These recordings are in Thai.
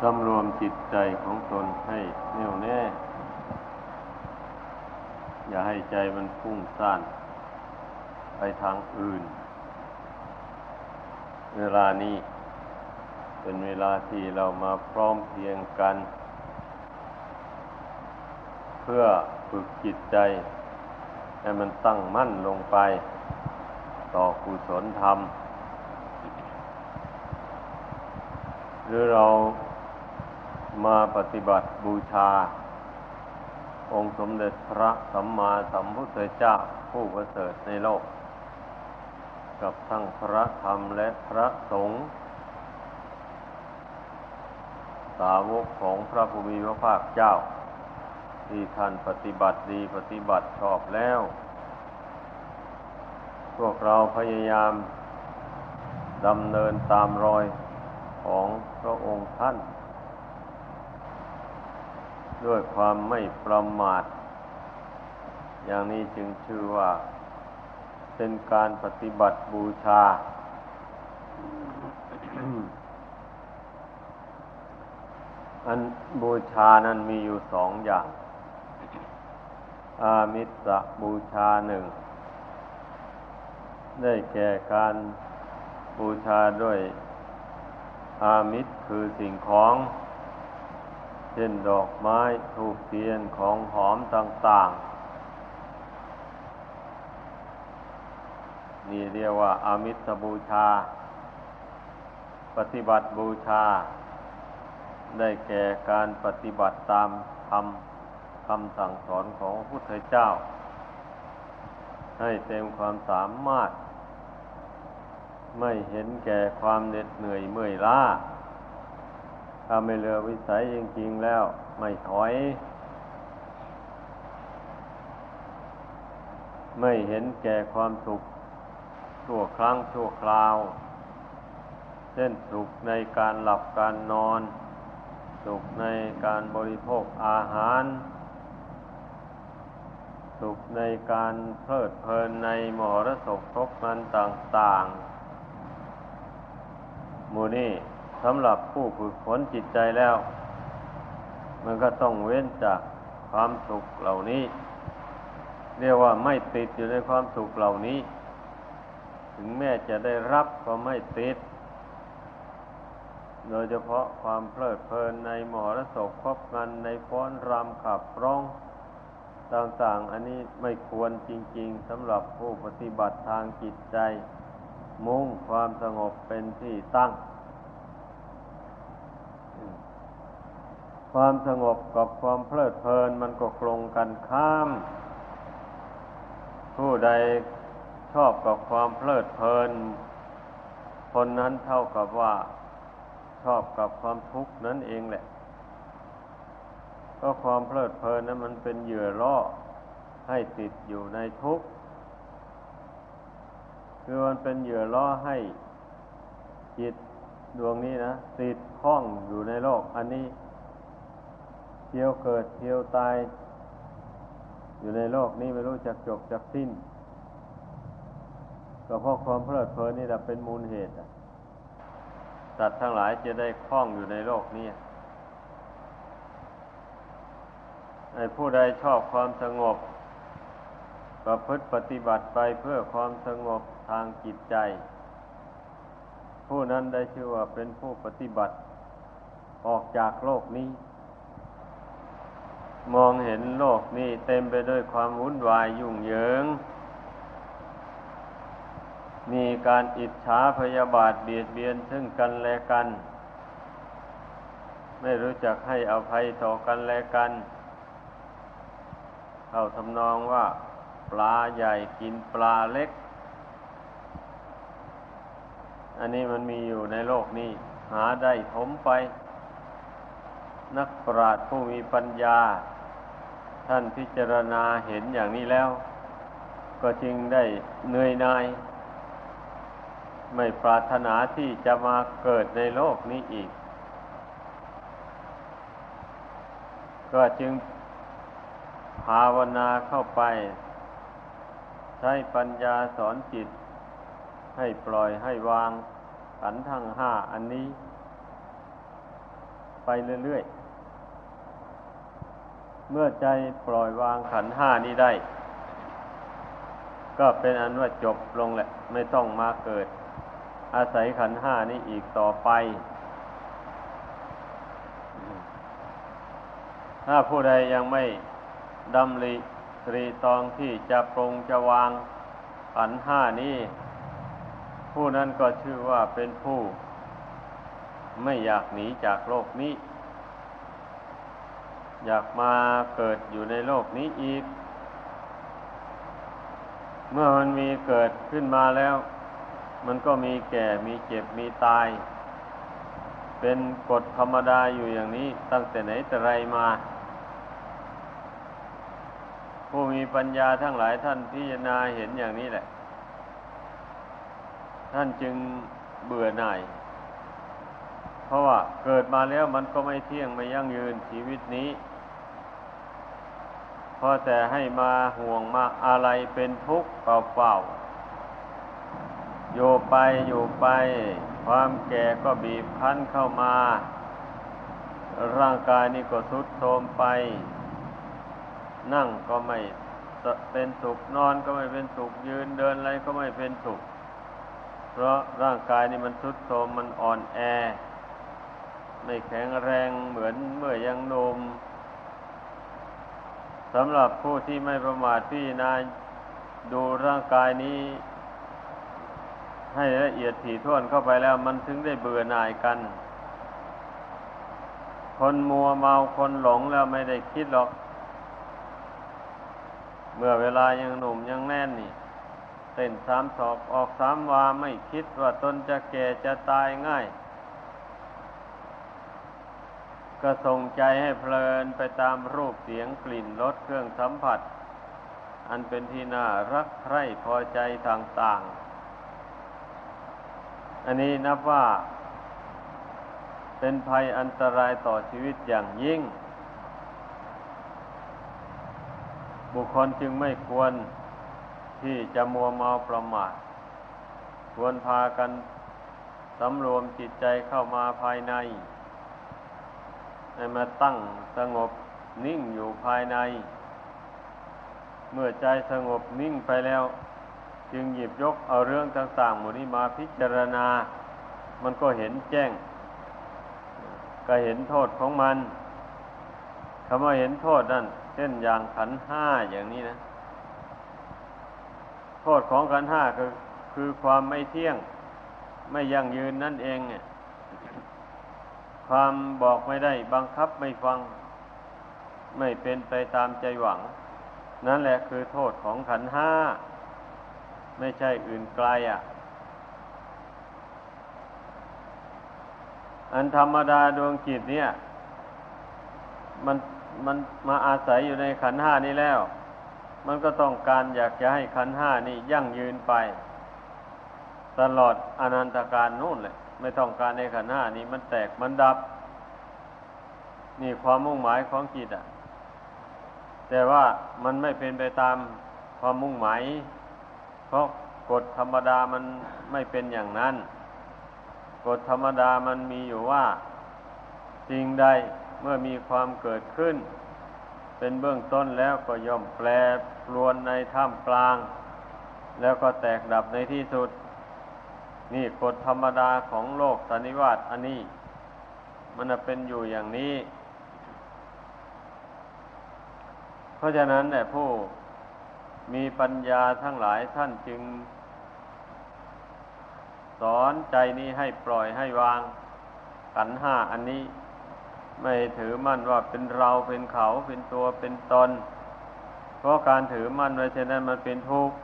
สำรวมจิตใจของตนให้แน่วแน่ อย่าให้ใจมันฟุ้งซ่านไปทางอื่น เวลานี้เป็นเวลาที่เรามาพร้อมเพียงกัน เพื่อฝึกจิตใจ ให้มันตั้งมั่นลงไป ต่อกุศลธรรม หรือเรา มาปฏิบัติบูชา องค์สมเด็จพระสัมมาสัมพุทธเจ้าผู้ประเสริฐในโลก กับทั้งพระธรรมและพระสงฆ์สาวกของพระภูมิพระภาคเจ้า ที่ท่านปฏิบัติดีปฏิบัติชอบแล้ว พวกเราพยายามดำเนินตามรอยของพระองค์ท่าน ด้วยความไม่ประมาท อย่างนี้จึงชื่อว่า เป็นการปฏิบัติบูชา อันบูชานั้นมีอยู่สองอย่าง อามิสบูชาหนึ่ง ได้แก่การบูชาด้วยอามิตรคือสิ่งของ ช่นดอกไม้ทูบเทียนของหอมต่าง ๆ นี่เรียกว่าอามิตรบูชา ปฏิบัติบูชา ได้แก่การปฏิบัติตามคำคำสั่งสอนของพระพุทธเจ้า ให้เต็มความสามารถ ไม่เห็นแก่ความเหน็ดเหนื่อยเมื่อยล้า ถ้าไม่เลือวิสัยจริงๆแล้ว ไม่ถอย ไม่เห็นแก่ความสุขชั่วครั้งชั่วคราว เช่นสุขในการหลับการนอน สุขในการบริโภคอาหาร สุขในการเพลิดเพลินในมหรสพครบมันต่างๆมูนี่ สำหรับผู้ฝึกฝนจิตใจแล้ว มันก็ต้องเว้นจากความสุขเหล่านี้ เรียกว่าไม่ติดอยู่ในความสุขเหล่านี้ ถึงแม้จะได้รับก็ไม่ติด โดยเฉพาะความเพลิดเพลินในมหรสพคบกันในฟ้อนรำขับร้องต่างๆ อันนี้ไม่ควรจริง ๆสำหรับผู้ปฏิบัติทางจิตใจ มุ่งความสงบเป็นที่ตั้ง ความสงบกับความเพลิดเพลินมันก็ตรงกันข้าม ผู้ใดชอบกับความเพลิดเพลิน คนนั้นเท่ากับว่าชอบกับความทุกข์นั่นเองแหละ ก็ความเพลิดเพลินนั้นมันเป็นเหยื่อล่อให้ติดอยู่ในทุกข์ คือมันเป็นเหยื่อล่อให้จิตดวงนี้นะติดข้องอยู่ในโลกอันนี้ เที่ยวเกิดเที่ยวตาย อยู่ในโลกนี้ไม่รู้จักจบจักสิ้นก็เพราะความเพลิดเพลินนี่แหละเป็นมูลเหตุสัตว์ทั้งหลายจะได้คล้องอยู่ในโลกนี้ไอ้ผู้ใดชอบความสงบ ประพฤติปฏิบัติไปเพื่อความสงบทางจิตใจ ผู้นั้นได้ชื่อว่าเป็นผู้ปฏิบัติ ออกจากโลกนี้ มองเห็นโลกนี้เต็มไปด้วยความวุ่นวายยุ่งเหยิง มีการอิจฉาพยาบาทเบียดเบียนซึ่งกันและกัน ไม่รู้จักให้อภัยต่อกันและกัน เข้าทำนองว่า ปลาใหญ่กินปลาเล็ก อันนี้มันมีอยู่ในโลกนี้ หาได้ถมไปนักปราชญ์ผู้มีปัญญา ท่านพิจารณาเห็นอย่างนี้แล้ว ก็จึงได้เหนื่อยนาย ไม่ปรารถนาที่จะมาเกิดในโลกนี้อีก ก็จึงภาวนาเข้าไป ใช้ปัญญาสอนจิต ให้ปล่อยให้วางขันทั้งห้าอันนี้ ไปไปเรื่อยๆ เมื่อใจปล่อยวางขันห้านี้ได้ ก็เป็นอันว่าจบลงแหละ ไม่ต้องมาเกิด อาศัยขันห้านี้อีกต่อไป ถ้าผู้ใดยังไม่ดำริตรีตองที่จะปรงจะวางขันห้านี้ ผู้นั้นก็ชื่อว่าเป็นผู้ ไม่อยากหนีจากโลกนี้ อยากมาเกิดอยู่ในโลกนี้อีก เมื่อมันมีเกิดขึ้นมาแล้ว มันก็มีแก่มีเจ็บมีตาย เป็นกฎธรรมดาอยู่อย่างนี้ตั้งแต่ไหนแต่ไรมา ผู้มีปัญญาทั้งหลายท่านพิจารณาเห็นอย่างนี้แหละ ท่านจึงเบื่อหน่ายเพราะว่าเกิดมาแล้วมันก็ไม่เที่ยงไม่ยั่งยืนชีวิตนี้ พอแต่ให้มาห่วงมาอะไรเป็นทุกข์เปล่าๆอยู่ไปอยู่ไป ความแก่ก็บีบคั้นเข้ามา ร่างกายนี่ก็ทุดโทรมไป นั่งก็ไม่เป็นสุขนอนก็ไม่เป็นสุขยืนเดินอะไรก็ไม่เป็นสุข เพราะร่างกายนี่มันทุดโทรมมันอ่อนแอ ไม่แข็งแรงเหมือนเมื่อยังนุ่ม สำหรับผู้ที่ไม่ประมาทพี่นายดูร่างกายนี้ ให้ละเอียดถี่ถ้วนเข้าไปแล้ว มันถึงได้เบื่อหน่ายกัน คนมัวเมาคนหลงแล้วไม่ได้คิดหรอก เมื่อเวลายังหนุ่มยังแน่นนี่เต้นสามศอกออกสามวาไม่คิดว่าตนจะแก่จะตายง่าย ก็ส่งใจให้เพลินไปตามรูปเสียงกลิ่นรสเครื่องสัมผัส อันเป็นที่น่ารักใคร่พอใจต่างๆ อันนี้นับว่า เป็นภัยอันตรายต่อชีวิตอย่างยิ่ง บุคคลจึงไม่ควรที่จะมัวเมาประมาท ควรพากันสำรวมจิตใจเข้ามาภายใน ให้มาตั้งสงบนิ่งอยู่ภายใน เมื่อใจสงบนิ่งไปแล้ว จึงหยิบยกเอาเรื่องต่างๆหมดนี้มาพิจารณา มันก็เห็นแจ้ง ก็เห็นโทษของมันคำว่าเห็นโทษนั่นเช่นอย่างขันห้าอย่างนี้นะ โทษของขันห้าคือคือความไม่เที่ยงไม่ยั่งยืนนั่นเองเนี่ย ความบอกไม่ได้บังคับไม่ฟัง ไม่เป็นไปตามใจหวัง นั่นแหละคือโทษของขันห้า ไม่ใช่อื่นไกลอะ อันธรรมดาดวงจิตเนี่ย มันมันมาอาศัยอยู่ในขันห้านี้แล้ว มันก็ต้องการอยากจะให้ขันห้านี่ยั่งยืนไป ตลอดอนันตการนู่นเลย ไม่ต้องการในขันห้านี้มันแตกมันดับ นี่ความมุ่งหมายของจิตอะ แต่ว่ามันไม่เป็นไปตามความมุ่งหมาย เพราะกฎธรรมดามันไม่เป็นอย่างนั้น กฎธรรมดามันมีอยู่ว่าสิ่งใดเมื่อมีความเกิดขึ้น เป็นเบื้องต้นแล้วก็ย่อมแปรปรวนในท่ามกลาง แล้วก็แตกดับในที่สุด นี่กฎธรรมดาของโลกสันนิวาตอันนี้ มันเป็นอยู่อย่างนี้ เพราะฉะนั้นแหละผู้มีปัญญาทั้งหลายท่านจึง สอนใจนี้ให้ปล่อยให้วางกันห้าอันนี้ ไม่ถือมั่นว่าเป็นเราเป็นเขาเป็นตัวเป็นตน เพราะการถือมั่นไว้เช่นนั้นมันเป็นทุกข์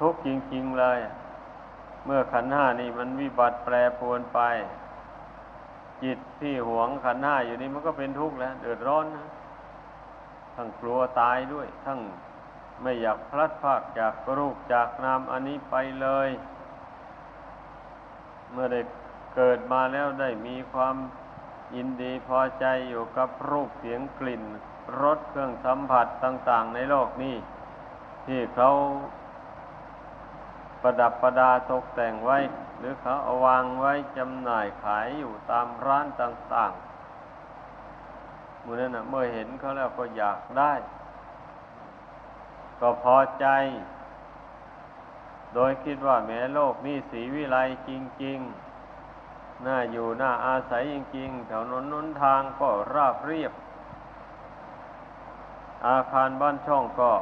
ทุกข์จริง ๆ เลย เมื่อขันห้านี่มันวิบัติแปรปรวนไป จิตที่หวงขันห้าอยู่นี่มันก็เป็นทุกข์แล้ว เดือดร้อนนะทั้งกลัวตายด้วย ทั้งไม่อยากพลัดพรากจากรูปจากนามอันนี้ไปเลย เมื่อได้เกิดมาแล้วได้มีความยินดีพอใจอยู่กับรูปเสียงกลิ่นรสเครื่องสัมผัสต่าง ๆ ในโลกนี้ ที่เขา ประดับประดาตกแต่งไว้ หรือเขาเอาวางไว้จำหน่ายขายอยู่ตามร้านต่างหมูนั้นนะเมื่อเห็นเขาแล้วก็อยากได้ ก็พอใจ โดยคิดว่าแม้โลกนี้สีวิไลจริง ๆ น่าอยู่น่าอาศัยจริง ๆ แถวนนนุนทางก็ราบเรียบ อาคารบ้านช่องก็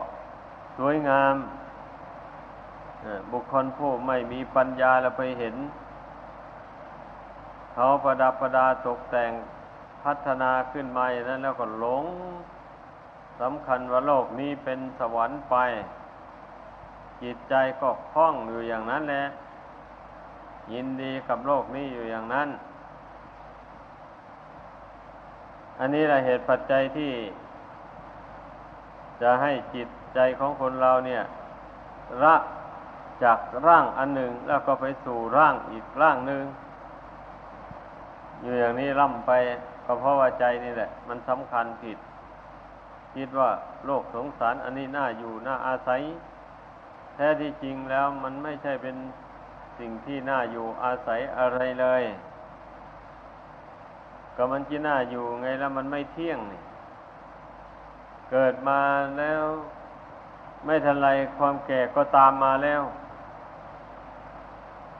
สวยงาม บุคคลผู้ไม่มีปัญญาแล้วไปเห็น เขาประดับประดาตกแต่งพัฒนาขึ้นมาอย่างนั้นแล้วก็หลงสำคัญว่าโลกนี้เป็นสวรรค์ไป จิตใจก็คล้องอยู่อย่างนั้นแหละยินดีกับโลกนี้อยู่อย่างนั้น อันนี้แหละเหตุปัจจัยที่ จะให้จิตใจของคนเราเนี่ย ละ จากร่างอันหนึ่งแล้วก็ไปสู่ร่างอีกร่างหนึ่งอยู่อย่างนี้ล่ำไปก็เพราะว่าใจนี่แหละ มันสำคัญผิด คิดว่าโลกสงสารอันนี้น่าอยู่น่าอาศัย แท้ที่จริงแล้วมันไม่ใช่เป็นสิ่งที่น่าอยู่อาศัยอะไรเลย ก็มันจีน่าอยู่ไงแล้วมันไม่เที่ยงนี่เกิดมาแล้วไม่ทันไรความแก่ก็ตามมาแล้ว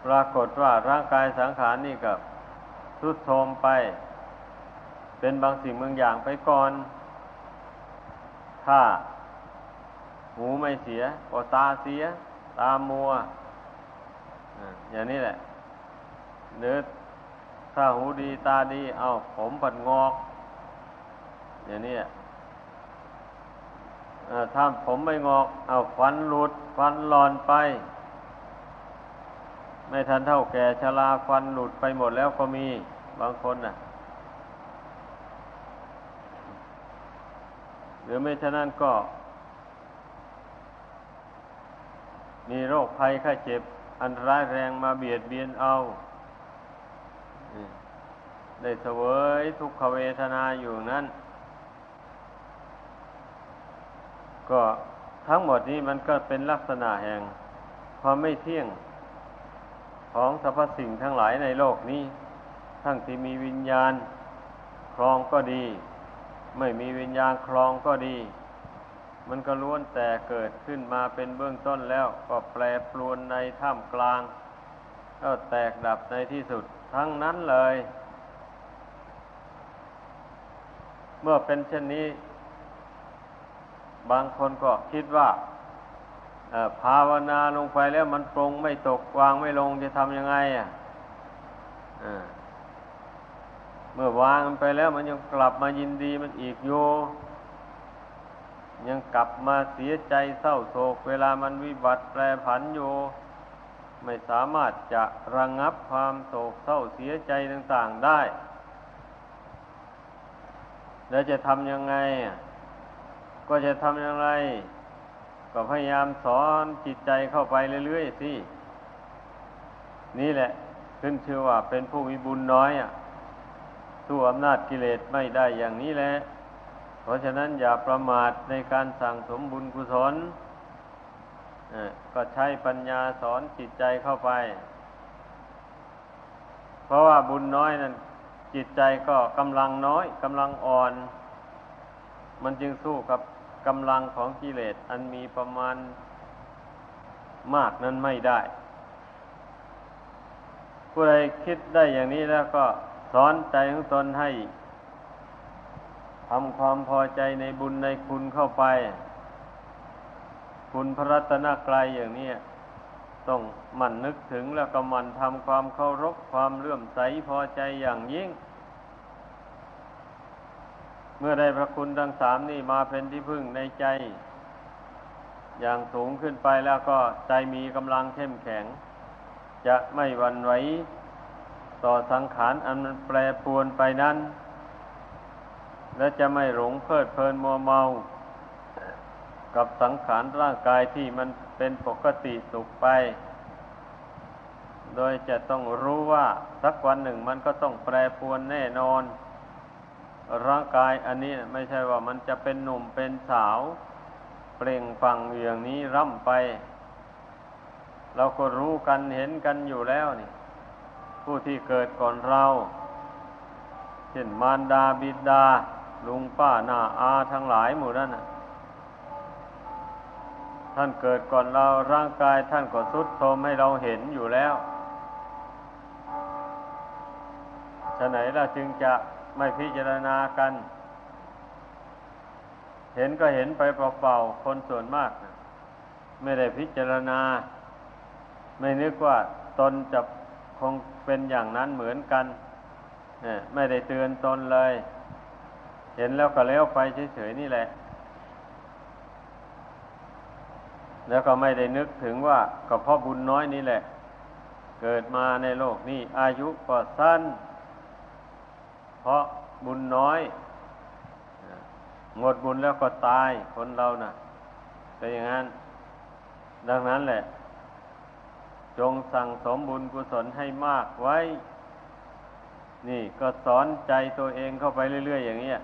ปรากฏว่าร่างกายสังขารนี่กับทุดโทมไป เป็นบางสิ่งบางอย่างไปก่อน ถ้า หูไม่เสียก็ตาเสีย ตามัว อย่างนี้แหละเนื้อถ้าหูดีตาดี เอาผมปัดงอก อย่างนี้ถ้าผมไม่งอก เอาฟันหลุด ฟันหลอนไป ไม่ทันเท่าแก่ชราฟันหลุดไปหมดแล้วก็มีบางคนน่ะ หรือไม่ฉะนั้นก็ มีโรคภัยไข้เจ็บ อันร้ายแรงมาเบียดเบียนเอา ได้เสวยทุกขเวทนาอยู่นั้น ก็ทั้งหมดนี้มันก็เป็นลักษณะแห่งความไม่เที่ยง ของสรรพสิ่งทั้งหลายในโลกนี้ ทั้งที่มีวิญญาณครองก็ดี ไม่มีวิญญาณครองก็ดี มันก็ล้วนแต่เกิดขึ้นมาเป็นเบื้องต้นแล้วก็แปรปรวนในท่ามกลาง ก็แตกดับในที่สุดทั้งนั้นเลย เมื่อเป็นเช่นนี้ บางคนก็คิดว่า ภาวนาลงไปแล้วมันปรงไม่ตกวางไม่ลงจะทำยังไงอะเมื่อวางมันไปแล้วมันยังกลับมายินดีมันอีกอยู่ยังกลับมาเสียใจเศร้าโศก เวลามันวิบัติแปรผันอยู่ไม่สามารถจะระงงับความโศกเศร้าเสียใจต่างๆได้ แล้วจะทำยังไง ก็จะทำอย่างไร ก็พยายามสอนจิตใจเข้าไปเรื่อยๆสิ นี่แหละ ขึ้นชื่อว่าเป็นผู้มีบุญน้อยอะสู้อำนาจกิเลสไม่ได้อย่างนี้แหละ เพราะฉะนั้นอย่าประมาทในการสั่งสมบุญกุศลก็ใช้ปัญญาสอนจิตใจเข้าไป เพราะว่าบุญน้อยนั้นจิตใจก็กำลังน้อยกำลังอ่อน มันจึงสู้กับ กำลังของกิเลสอันมีประมาณมากนั้นไม่ได้ ผู้ใดคิดได้อย่างนี้แล้วก็สอนใจของตนให้ทำความพอใจในบุญในคุณเข้าไป คุณพระรัตนกรายอย่างนี้ต้องหมั่นนึกถึงแล้วก็หมั่นทำความเคารพความเลื่อมใสพอใจอย่างยิ่ง เมื่อได้พระคุณทั้งสามนี่มาเป็นที่พึ่งในใจ อย่างสูงขึ้นไปแล้วก็ใจมีกำลังเข้มแข็ง จะไม่วันไหวต่อสังขารอันมันแปรปรวนไปนั้น และจะไม่หลงเพลิดเพลินมัวเมา กับสังขารร่างกายที่มันเป็นปกติสุขไป โดยจะต้องรู้ว่าสักวันหนึ่งมันก็ต้องแปรปรวนแน่นอน ร่างกายอันนี้ไม่ใช่ว่ามันจะเป็นหนุ่มเป็นสาว เปล่งฟังอย่างนี้ร่ำไป เราก็รู้กันเห็นกันอยู่แล้วนี่ ผู้ที่เกิดก่อนเราเช่นมารดาบิดา ลุงป้าหน้าอาทั้งหลายหมู่นั้นท่านเกิดก่อนเราร่างกายท่านก็ทรุดโทมให้เราเห็นอยู่แล้วฉะไหนเราจึงจะ ไม่พิจารณากัน เห็นก็เห็นไปเปล่าๆคนส่วนมากนะไม่ได้พิจารณา ไม่นึกว่าตนจะคงเป็นอย่างนั้นเหมือนกันไม่ได้เตือนตนเลย เห็นแล้วก็เลี้ยวไปเฉยๆนี่แหละ แล้วก็ไม่ได้นึกถึงว่าก็เพราะบุญน้อยนี่แหละ เกิดมาในโลกนี้อายุก็สั้น ราะบุญน้อยหมดบุญแล้วก็ตายคนเรานะ่ะเป็นอย่างนั้น ดังนั้นแหละ จงสั่งสมบุญกุศลให้มากไว้ นี่ก็สอนใจตัวเองเข้าไปเรื่อย ๆ อย่างนี้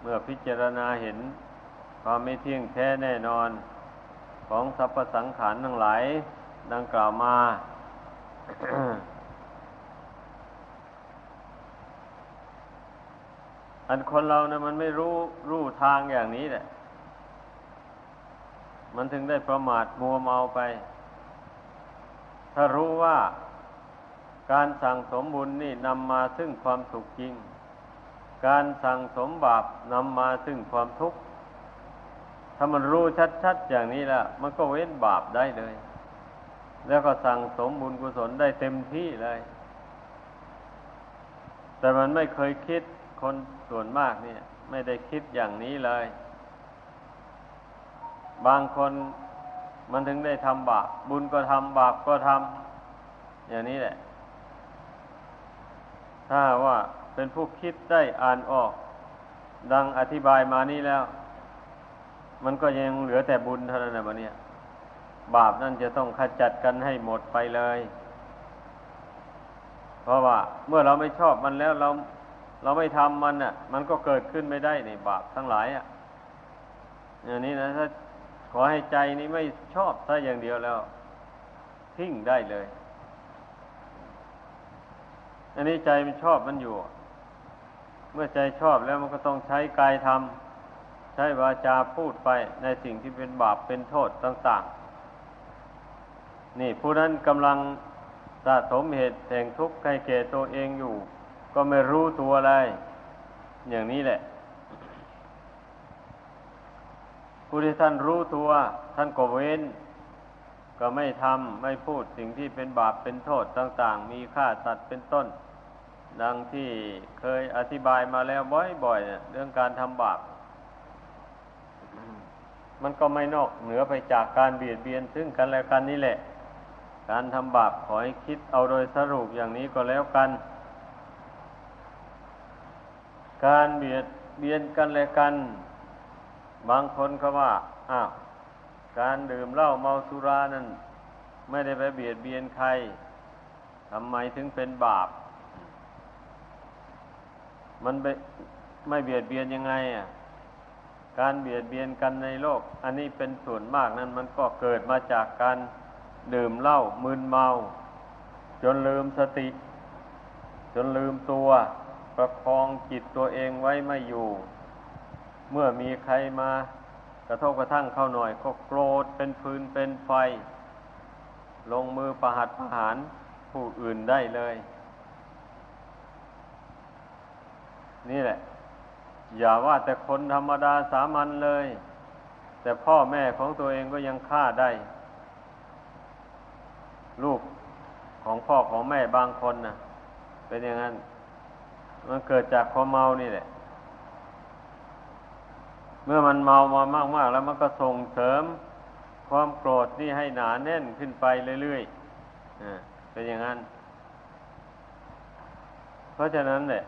เมื่อพิจารณาเห็นความไม่เที่ยงแท้แน่นอนของสรรพสังขารทั้งหลาย ดังกล่าวมา อันคนเราเนะมันไม่รู้รู้ทางอย่างนี้แหละ มันถึงได้ประมาทมัวเมาไป ถ้ารู้ว่าการสั่งสมบุญนี่นำมาซึ่งความสุขจริง การสั่งสมบาปนำมาซึ่งความทุกข์ ถ้ามันรู้ชัดๆอย่างนี้แล้วมันก็เว้นบาปได้เลย แล้วก็สั่งสมบุญกุศลได้เต็มที่เลย แต่มันไม่เคยคิด คนส่วนมากเนี่ย ไม่ได้คิดอย่างนี้เลย บางคนมันถึงได้ทำบาป บุญก็ทำบาปก็ทำอย่างนี้แหละ ถ้าว่าเป็นผู้คิดได้อ่านออก ดังอธิบายมานี้แล้ว มันก็ยังเหลือแต่บุญเท่านั้นนะวันนี้บาปนั่นจะต้องขจัดกันให้หมดไปเลย เพราะว่าเมื่อเราไม่ชอบมันแล้วเรา เราไม่ทำมันอะ มันก็เกิดขึ้นไม่ได้ในบาปทั้งหลายอะอย่างนี้นะถ้าขอให้ใจนี้ไม่ชอบถ้าอย่างเดียวแล้ว ทิ้งได้เลย อันนี้ใจมันชอบมันอยู่ เมื่อใจชอบแล้วมันก็ต้องใช้กายทำใช้วาจาพูดไปในสิ่งที่เป็นบาปเป็นโทษต่างๆ นี่ผู้นั้นกำลังสะสมเหตุแห่งทุกข์ให้แก่ตัวเองอยู่ ก็ไม่รู้ตัวอะไร อย่างนี้แหละ ผู้ที่ท่านรู้ตัว ท่านก็เว้น ก็ไม่ทำไม่พูดสิ่งที่เป็นบาปเป็นโทษต่าง ๆ มีค่าสัตว์เป็นต้น ดังที่เคยอธิบายมาแล้วบ่อยๆเรื่องการทำบาป มันก็ไม่นอกเหนือไปจากการเบียดเบียนซึ่งกันและกันนี่แหละ การทำบาปขอให้คิดเอาโดยสรุปอย่างนี้ก็แล้วกัน การเบียดเบียนกันและกัน บางคนก็ว่าอ้าวการดื่มเหล้าเมาสุรานั้นไม่ได้ไปเบียดเบียนใครทำไมถึงเป็นบาป มันไไม่เบียดเบียนยังไงอะ การเบียดเบียนกันในโลก อันนี้เป็นส่วนมากนั้น มันก็เกิดมาจากการดื่มเหล้ามึนเมา จนลืมสติ จนลืมตัว ประคองจิตตัวเองไว้ไม่อยู่ เมื่อมีใครมากระทบกระทั่งเข้าหน่อย ก็โกรธเป็นฟืนเป็นไฟ ลงมือประหัตประหารผู้อื่นได้เลย นี่แหละ อย่าว่าแต่คนธรรมดาสามัญเลย แต่พ่อแม่ของตัวเองก็ยังฆ่าได้ ลูกของพ่อของแม่บางคนนะเป็นอย่างนั้น มันเกิดจากความเมานี่แหละ เมื่อมันเมามามาก ๆ แล้วมันก็ส่งเสริมความโกรธนี่ให้หนาแน่นขึ้นไปเรื่อยๆเป็นอย่างนั้น เพราะฉะนั้นเนี่ย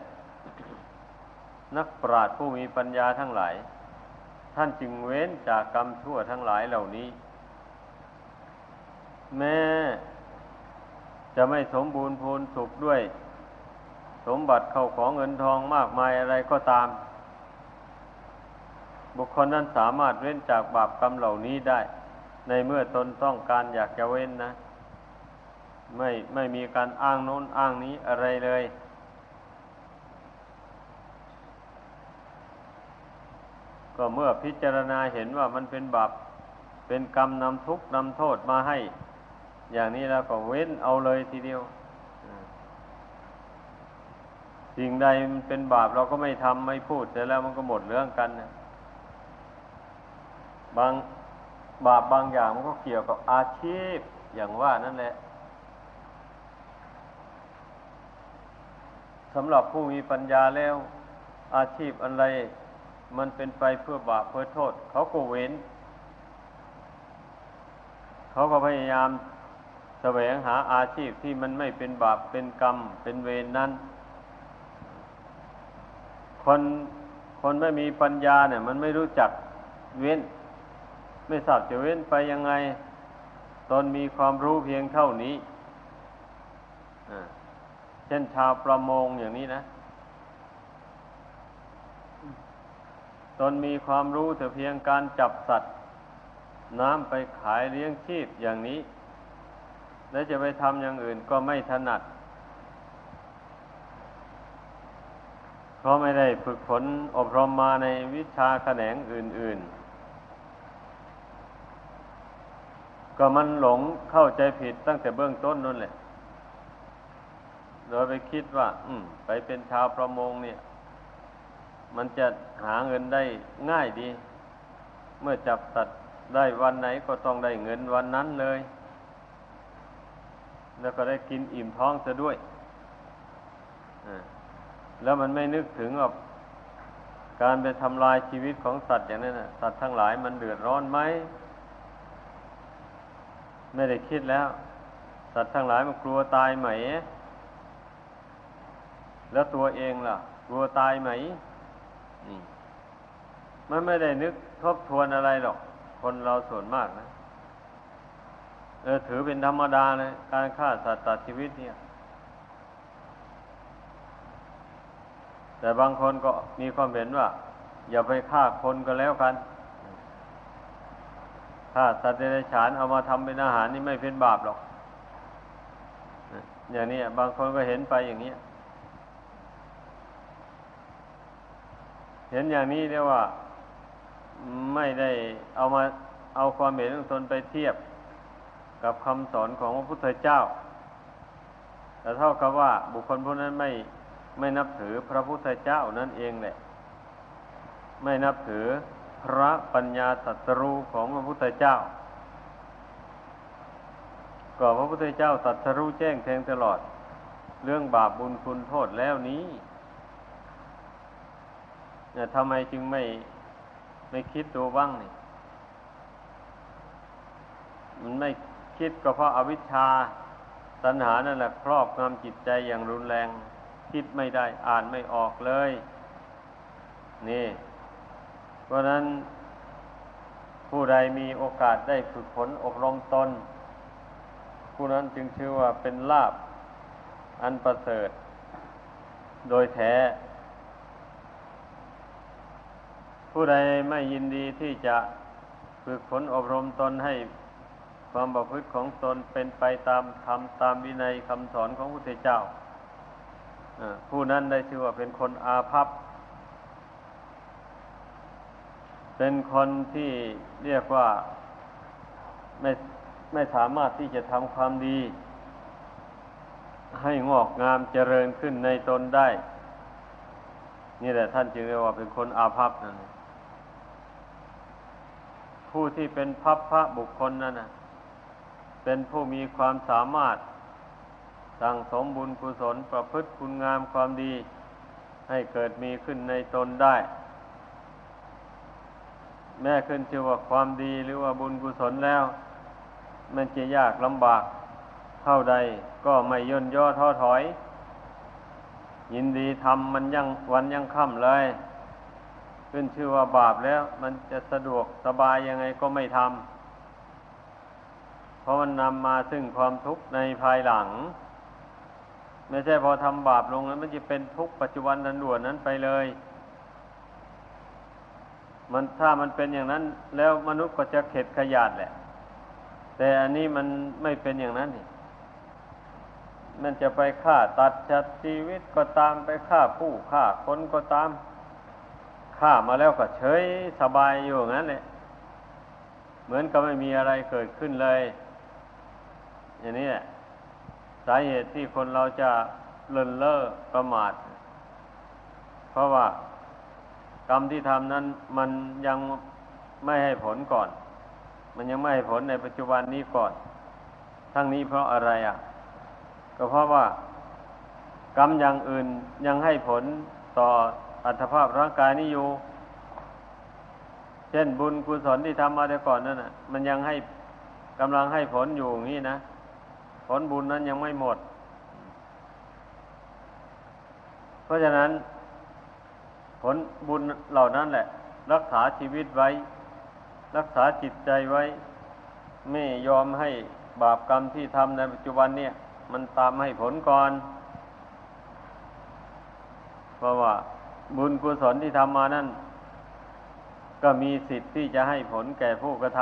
นักปราชญ์ผู้มีปัญญาทั้งหลาย ท่านจึงเว้นจากกรรมชั่วทั้งหลายเหล่านี้ แม้จะไม่สมบูรณ์พูนสุขด้วย สมบัติเข้าของเงินทองมากมายอะไรก็ตาม บุคคลนั้นสามารถเว้นจากบาปกรรมเหล่านี้ได้ ในเมื่อตนต้องการอยากจะเว้นนะ ไม่ไม่มีการอ้างโน้นอ้างนี้อะไรเลย ก็เมื่อพิจารณาเห็นว่ามันเป็นบาปเป็นกรรมนำทุกข์นำโทษมาให้ อย่างนี้แล้วก็เว้นเอาเลยทีเดียว สิ่งใดมันเป็นบาปเราก็ไม่ทำไม่พูดเสร็จแล้วมันก็หมดเรื่องกันนะบางบาปบางอย่างมันก็เกี่ยวกับอาชีพอย่างว่านั่นแหละสำหรับผู้มีปัญญาแล้ว อาชีพอะไรมันเป็นไปเพื่อบาปเพื่อโทษ เขาก็เว้น เขาก็พยายามแสวงหาอาชีพที่มันไม่เป็นบาปเป็นกรรม เป็นเวรนนั้น คนคนไม่มีปัญญาเนี่ย มันไม่รู้จักเว้น ไม่ทราบจะเว้นไปยังไง ตนมีความรู้เพียงเท่านี้เช่นชาวประมงอย่างนี้นะ ตนมีความรู้แต่เพียงการจับสัตว์ น้ำไปขายเลี้ยงชีพอย่างนี้ แล้วจะไปทำอย่างอื่นก็ไม่ถนัด เพ ราะไม่ได้ฝึกฝนอบรมมาในวิชาแขนงอื่น ๆ ก็มันหลงเข้าใจผิดตั้งแต่เบื้องต้นนั่นแหละ โดยไปคิดว่า อืม ไปเป็นชาวประมงเนี่ย มันจะหาเงินได้ง่ายดี เมื่อจับสัตว์ได้วันไหนก็ต้องได้เงินวันนั้นเลย แล้วก็ได้กินอิ่มท้องซะด้วย แล้วมันไม่นึกถึงว่าการไปทำลายชีวิตของสัตว์อย่างนั้นนะสัตว์ทั้งหลายมันเดือดร้อนไหมไม่ได้คิดแล้ว สัตว์ทั้งหลายมันกลัวตายไหม แล้วตัวเองล่ะ กลัวตายไหมนี่มันไม่ได้นึกทบทวนอะไรหรอก คนเราส่วนมากนะเออถือเป็นธรรมดาเลยการฆ่าสัตว์ตัดชีวิตเนี่ย แต่บางคนก็มีความเห็นว่า อย่าไปฆ่าคนก็แล้วกันฆ่าสัตว์เดรัจฉานเอามาทำเป็นอาหารนี่ไม่เป็นบาปหรอก อย่างนี้บางคนก็เห็นไปอย่างนี้ เห็นอย่างนี้เรียกว่า ไม่ได้เอามาเอาความเห็นของตนไปเทียบกับคำสอนของพระพุทธเจ้า แต่เท่ากับว่าบุคคลผู้นั้นไม่ ไม่นับถือพระพุทธเจ้านั่นเองแหละ ไม่นับถือพระปัญญาสัตรูของพระพุทธเจ้า ก็พระพุทธเจ้าสัตรูแจ้งแทงตลอด เรื่องบาปบุญคุณโทษแล้วนี้เนี่ยทำไมจึงไม่ไม่คิดดูบ้างนี่มันไม่คิดก็เพราะอาวิชชาตัณหานั่นแหละครอบงำจิตใจอย่างรุนแรง คิดไม่ได้อ่านไม่ออกเลย นี่ เพราะนั้นผู้ใดมีโอกาสได้ฝึกฝนอบรมตน ผู้นั้นจึงชื่อว่าเป็นลาบอันประเสริฐ โดยแท้ ผู้ใดไม่ยินดีที่จะฝึกฝนอบรมตนให้ความประพฤติของตนเป็นไปตามธรรมตามวินัยคำสอนของพระพุทธเจ้า ผู้นั้นได้ชื่อว่าเป็นคนอาภัพ เป็นคนที่เรียกว่าไม่ไม่สามารถที่จะทำความดี ให้งอกงามเจริญขึ้นในตนได้ นี่แหละท่านจึงเรียกว่าเป็นคนอาภัพนั่นผู้ที่เป็นพัพพระบุคคลนั่นนะเป็นผู้มีความสามารถ สั่งสมบุญกุศลประพฤติคุณงามความดี ให้เกิดมีขึ้นในตนได้ แม้ขึ้นชื่อว่าความดีหรือว่าบุญกุศลแล้ว มันจะยากลำบาก เท่าใดก็ไม่ย่นย่อท้อถอย ยินดีทำมันยังวันยังค่ำเลย ขึ้นชื่อว่าบาปแล้ว มันจะสะดวกสบายยังไงก็ไม่ทำเพราะมันนำมาซึ่งความทุกข์ในภายหลัง ไม่ใช่พอทำบาปลงแล้ว มันจะเป็นทุกข์ปัจจุบันนันด่วนนั้นไปเลย มันถ้ามันเป็นอย่างนั้น แล้วมนุษย์ก็จะเข็ดขยาดแหละ แต่อันนี้มันไม่เป็นอย่างนั้นนี่มันจะไปฆ่าตัดชัดชีวิตก็ตามไปฆ่าผู้ฆ่าคนก็ตามฆ่ามาแล้วก็เฉยสบายอยู่งั้นเลยเหมือนกับไม่มีอะไรเกิดขึ้นเลย อย่างนี้แหละ สาเหตุที่คนเราจะเลินเล่อประมาท เพราะว่ากรรมที่ทำนั้นมันยังไม่ให้ผลก่อน มันยังไม่ให้ผลในปัจจุบันนี้ก่อน ทั้งนี้เพราะอะไรอะ ก็เพราะว่ากรรมอย่างอื่นยังให้ผลต่ออัตภาพร่างกายนี้อยู่ เช่นบุญกุศลที่ทำมาแต่ก่อนนั่นนะมันยังให้กำลังให้ผลอยู่อย่างนี้นะ ผลบุญนั้นยังไม่หมด เพราะฉะนั้น ผลบุญเหล่านั้นแหละ รักษาชีวิตไว้ รักษาจิตใจไว้ ไม่ยอมให้บาปกรรมที่ทำในปัจจุบันเนี่ย มันตามให้ผลก่อน เพราะว่า บุญกุศลที่ทำมานั้นก็มีสิทธิ์ที่จะให้ผลแก่ผู้กระท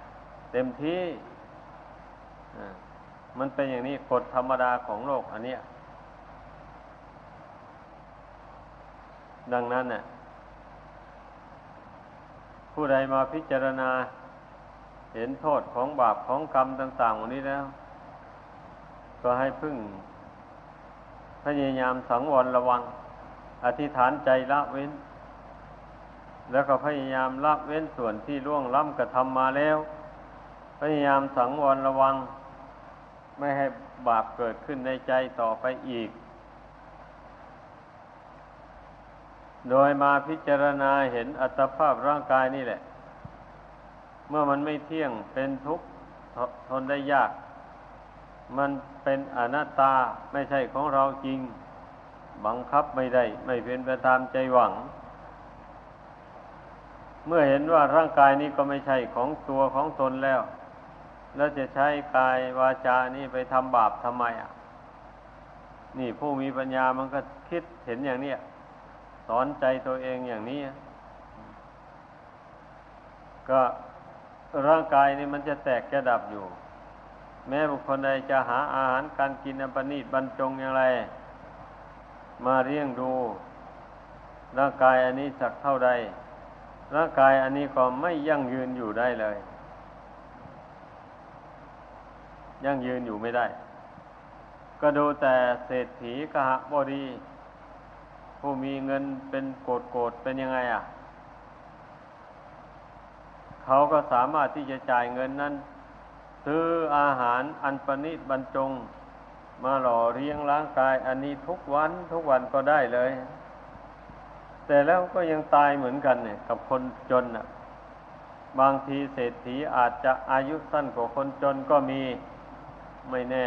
ำเต็มที่ มันเป็นอย่างนี้กฎธรรมดาของโลกอันเนี้ย ดังนั้นน่ะผู้ใดมาพิจารณา เห็นโทษของบาปของกรรมต่างๆวันนี้แล้ว ก็ให้พึ่ง พยายามสังวรระวัง อธิษฐานใจละเว้น แล้วก็พยายามละเว้นส่วนที่ล่วงล้ำกระทำมาแล้ว พยายามสังวรระวัง ไม่ให้บาปเกิดขึ้นในใจต่อไปอีก โดยมาพิจารณาเห็นอัตภาพร่างกายนี่แหละ เมื่อมันไม่เที่ยงเป็นทุกข์ทนได้ยาก มันเป็นอนัตตาไม่ใช่ของเราจริง บังคับไม่ได้ ไม่เป็นไปตามใจหวัง เมื่อเห็นว่าร่างกายนี้ก็ไม่ใช่ของตัวของตนแล้ว แล้วจะใช้กายวาจานี่ไปทำบาปทำไมอะ นี่ผู้มีปัญญามันก็คิดเห็นอย่างนี้สอนใจตัวเองอย่างนี้ ก็ร่างกายนี่มันจะแตกจะดับอยู่ แม้บุคคลใดจะหาอาหารการกินอันประณีตบรรจงอย่างไร มาเลี้ยงดู ร่างกายอันนี้สักเท่าใดร่างกายอันนี้ก็ไม่ยั่งยืนอยู่ได้เลย ยั่งยืนอยู่ไม่ได้ ก็ดูแต่เศรษฐีกหบดีผู้มีเงินเป็นโกดโกดเป็นยังไงอะ เขาก็สามารถที่จะจ่ายเงินนั้น ซื้ออาหารอันประณีตบรรจง มาหล่อเลี้ยงร่างกาย อันนี้ทุกวันทุกวันก็ได้เลย แต่แล้วก็ยังตายเหมือนกันเนี่ย กับคนจนอะ บางทีเศรษฐีอาจจะอายุสั้นกว่าคนจนก็มี ไม่แน่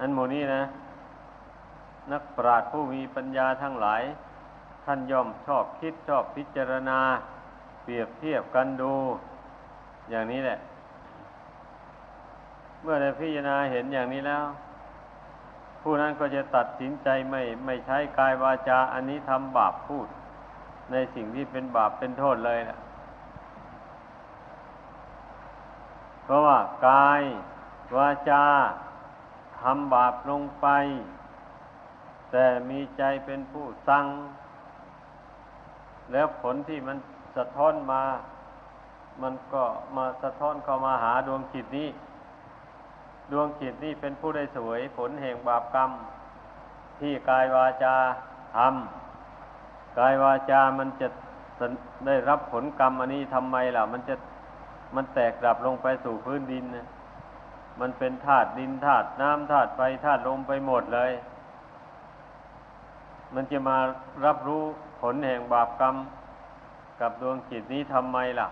อันหมูนี้นะ นักปราชญ์ผู้มีปัญญาทั้งหลาย ท่านย่อมชอบคิดชอบพิจารณา เปรียบเทียบกันดู อย่างนี้แหละ เมื่อได้พิจารณาเห็นอย่างนี้แล้ว ผู้นั้นก็จะตัดสินใจไม่ไม่ใช้กายวาจา อันนี้ทำบาปพูด ในสิ่งที่เป็นบาปเป็นโทษเลยนะเพ ราะว่ากายวาจาทำบาปลงไป แต่มีใจเป็นผู้สั่งแล้วผลที่มันสะท้อนมา มันก็มาสะท้อนเข้ามาหาดวงจิตนี้ ดวงจิตนี้เป็นผู้ได้สวยผลแห่งบาปกรรม ที่กายวาจาทำกายวาจามันจะได้รับผลกรรมอันนี้ทำไมล่ะ มันจะ มันแตกดับลงไปสู่พื้นดินนะมันเป็นธาตุดินธาตุน้ำธาตุไฟธาตุลมไปหมดเลย มันจะมารับรู้ผลแห่งบาปกรรม กับดวงจิตนี้ทำไมล่ะ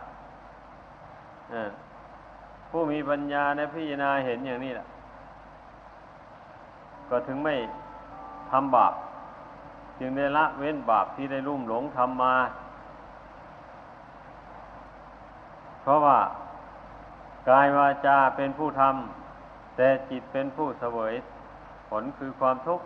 ผู้มีปัญญาในพิจารณาเห็นอย่างนี้แหละก็ถึงไม่ทำบาป จึงได้ละเว้นบาปที่ได้ลุ่มหลงทำมา เพ ราะว่ากายวาจาเป็นผู้ทำแต่จิตเป็นผู้เสวย ผลคือความทุกข์